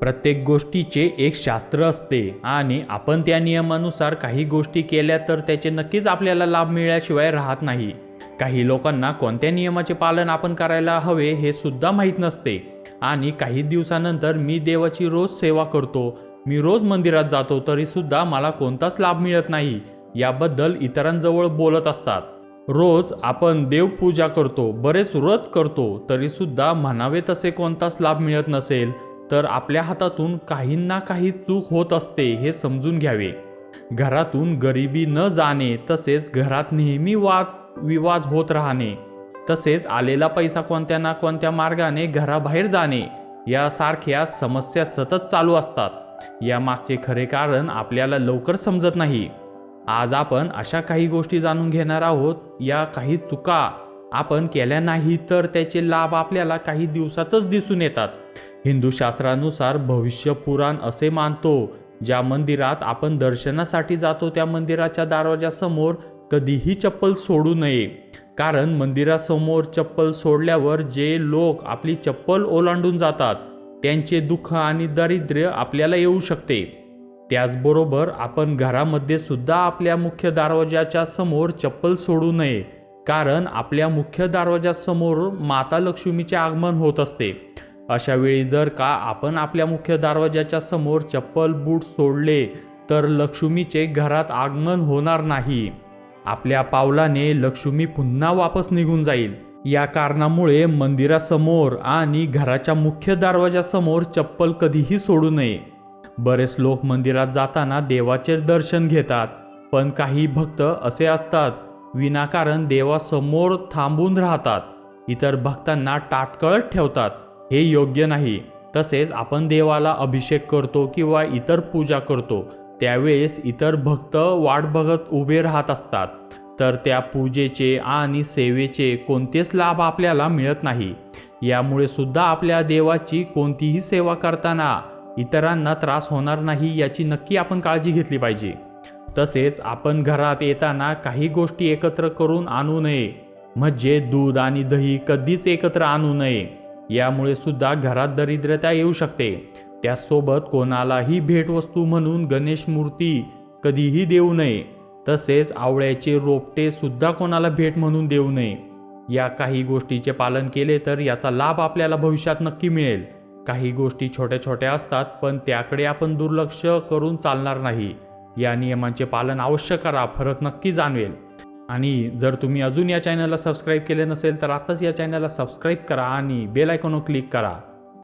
प्रत्येक गोष्टीचे एक शास्त्र असते आणि आपण त्या नियमानुसार काही गोष्टी केल्या तर त्याचे नक्कीच आपल्याला लाभ मिळाल्याशिवाय राहत नाही. काही लोकांना कोणत्या नियमाचे पालन आपण करायला हवे हे सुद्धा माहीत नसते. आणि काही दिवसानंतर मी देवाची रोज सेवा करतो मी रोज मंदिरात जातो तरीसुद्धा मला कोणताच लाभ मिळत नाही. याबद्दल इतरांजवळ बोलत असतात. रोज आपण देवपूजा करतो बरेच व्रत करतो तरीसुद्धा म्हणावे तसे कोणताच लाभ मिळत नसेल. तर आपल्या हातातून काही ना काही चूक होत असते हे समजून घ्यावे. घरातून गरिबी न जाणे तसेच घरात नेहमी वाद विवाद होत राहणे. तसेच आलेला पैसा कोणत्या ना कोणत्या मार्गाने घराबाहेर जाणे यासारख्या समस्या सतत चालू असतात. यामागचे खरे कारण आपल्याला लवकर समजत नाही. आज आपण अशा काही गोष्टी जाणून घेणार आहोत. या काही चुका आपण केल्या नाही तर त्याचे लाभ आपल्याला काही दिवसातच दिसून येतात. हिंदू शास्त्रानुसार भविष्य पुराण असे मानतो ज्या मंदिरात आपण दर्शनासाठी जातो त्या मंदिराच्या दरवाजासमोर कधीही चप्पल सोडू नये. कारण मंदिरासमोर चप्पल सोडल्यावर जे लोक आपली चप्पल ओलांडून जातात त्यांचे दुःख आणि दारिद्र्य आपल्याला येऊ शकते. त्याचबरोबर आपण घरामध्ये सुद्धा आपल्या मुख्य दरवाजाच्या समोर चप्पल सोडू नये कारण आपल्या मुख्य दरवाजासमोर माता लक्ष्मीचे आगमन होत असते. अशा वेळी जर का आपण आपल्या मुख्य दरवाजाच्या समोर चप्पल बूट सोडले तर लक्ष्मीचे घरात आगमन होणार नाही. आपल्या पावलाने लक्ष्मी पुन्हा वापस निघून जाईल. या कारणामुळे मंदिरासमोर आणि घराच्या मुख्य दरवाजासमोर चप्पल कधीही सोडू नये. बरेच लोक मंदिरात जाताना देवाचे दर्शन घेतात पण काही भक्त असे असतात विनाकारण देवासमोर थांबून राहतात. इतर भक्तांना टाटकळत ठेवतात. हे योग्य नाही. तसेच आपण देवाला अभिषेक करतो किंवा इतर पूजा करतो त्यावेळेस इतर भक्त वाट बघत उभे राहत असतात. तर त्या पूजेचे आणि सेवेचे कोणतेच लाभ आपल्याला मिळत नाही. यामुळे सुद्धा आपल्या देवाची कोणतीही सेवा करताना इतरांना त्रास होणार नाही याची नक्की आपण काळजी घेतली पाहिजे. तसेच आपण घरात येताना काही गोष्टी एकत्र करून आणू नये. म्हणजे दूध आणि दही कधीच एकत्र आणू नये. यामुळे सुद्धा घरात दरिद्रता येऊ शकते. त्यासोबत कोणालाही भेटवस्तू म्हणून गणेश मूर्ती कधीही देऊ नये. तसेच आवळ्याचे रोपटे सुद्धा कोणाला भेट म्हणून देऊ नये. या काही गोष्टीचे पालन केले तर याचा लाभ आपल्याला भविष्यात नक्की मिळेल. काही गोष्टी छोट्या छोट्या असतात पण त्याकडे आपण दुर्लक्ष करून चालणार नाही. या नियमांचे पालन अवश्य करा फरक नक्की जाणवेल. आणि जर तुम्ही अजून या चॅनलला सबस्क्राईब केले नसेल तर आत्ताच या चॅनलला सबस्क्राईब करा आणि बेल आयकॉनवर क्लिक करा.